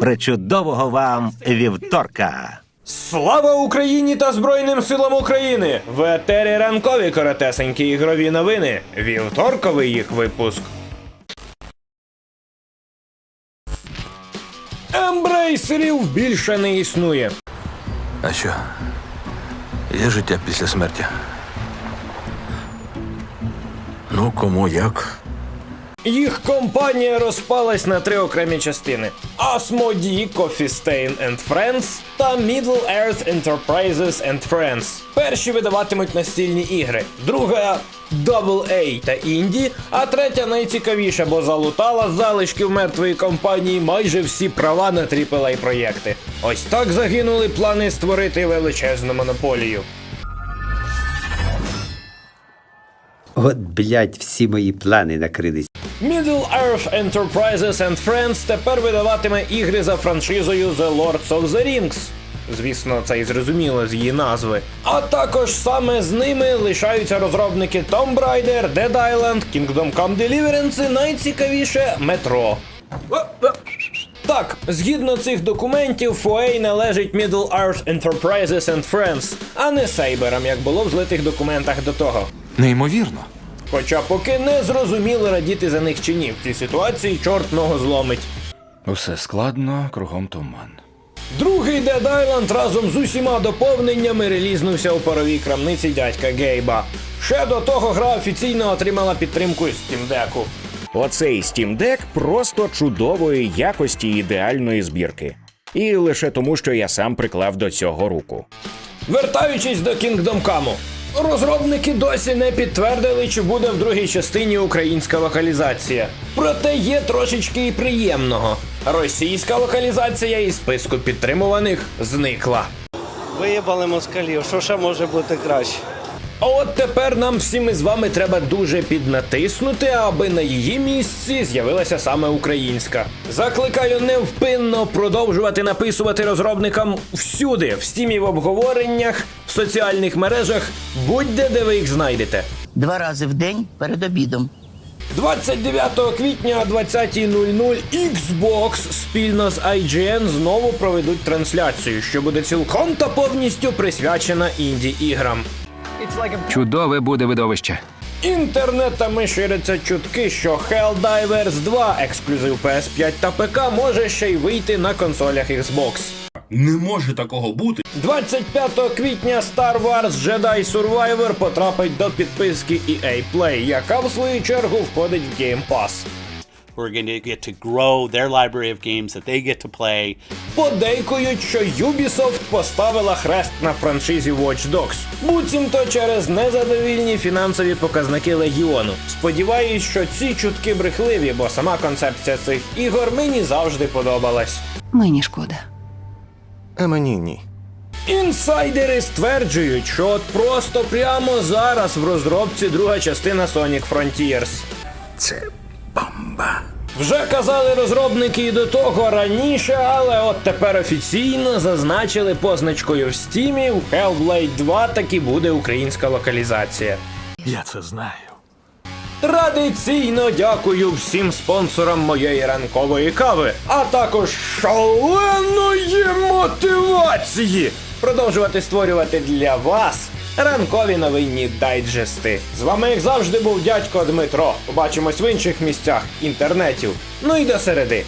Причудового вам вівторка! Слава Україні та Збройним силам України! В етері ранкові коротесенькі ігрові новини. Вівторковий їх випуск. Ембрейсерів більше не існує. А що? Є життя після смерті? Ну, кому як? Їх компанія розпалась на три окремі частини: Asmodee, Coffee Stain and Friends та Middle Earth Enterprises and Friends. Перші видаватимуть настільні ігри, друга AA та інді, а третя найцікавіша, бо залутала з залишків мертвої компанії майже всі права на AAA проєкти. Ось так загинули плани створити величезну монополію. От, блядь, всі мої плани накрились. Middle Earth Enterprises and Friends тепер видаватиме ігри за франшизою The Lords of the Rings. Звісно, це і зрозуміло з її назви. А також саме з ними лишаються розробники Tomb Raider, Dead Island, Kingdom Come Deliverance і найцікавіше Метро. Так, згідно цих документів, Фуей належить Middle Earth Enterprises and Friends, а не Сейберам, як було в злитих документах до того. Неймовірно. Хоча поки не зрозуміло радіти за них чи ні. В цій ситуації чорт ногу зломить. Усе складно, кругом туман. Другий Dead Island разом з усіма доповненнями релізнувся у паровій крамниці дядька Гейба. Ще до того гра офіційно отримала підтримку з Steam Deck. Оцей Steam Deck просто чудової якості ідеальної збірки. І лише тому, що я сам приклав до цього руку. Вертаючись до Kingdom Come. Розробники досі не підтвердили, чи буде в другій частині українська локалізація. Проте є трошечки і приємного. Російська локалізація із списку підтримуваних зникла. Виїбали москалів, що ще може бути краще? А от тепер нам всім із вами треба дуже піднатиснути, аби на її місці з'явилася саме українська. Закликаю невпинно продовжувати написувати розробникам всюди, в стімі в обговореннях, в соціальних мережах, будь-де де ви їх знайдете. Два рази в день перед обідом. 29 квітня о 20.00 Xbox спільно з IGN знову проведуть трансляцію, що буде цілком та повністю присвячена інді іграм. Чудове буде видовище. Інтернетами ширяться чутки, що Helldivers 2, ексклюзив PS5 та ПК, може ще й вийти на консолях Xbox. Не може такого бути. 25 квітня Star Wars Jedi Survivor потрапить до підписки EA Play, яка в свою чергу входить в Game Pass. We're going to get to grow their library of games that they get to play. Подейкують, що Ubisoft поставила хрест на франшизі Watch Dogs, буцімто через незадовільні фінансові показники Легіону. Сподіваюсь, що ці чутки брехливі, бо сама концепція цих ігор мені завжди подобалась. Мені шкода. А мені ні. Інсайдери стверджують, що от просто прямо зараз в розробці друга частина Sonic Frontiers. Це бомба. Вже казали розробники і до того раніше, але от тепер офіційно зазначили позначкою в стімі у Hellblade 2 таки буде українська локалізація. Я це знаю. Традиційно дякую всім спонсорам моєї ранкової кави, а також шаленої мотивації продовжувати створювати для вас ранкові новинні дайджести. З вами, як завжди, був дядько Дмитро. Побачимось в інших місцях інтернетів. Ну і до середи.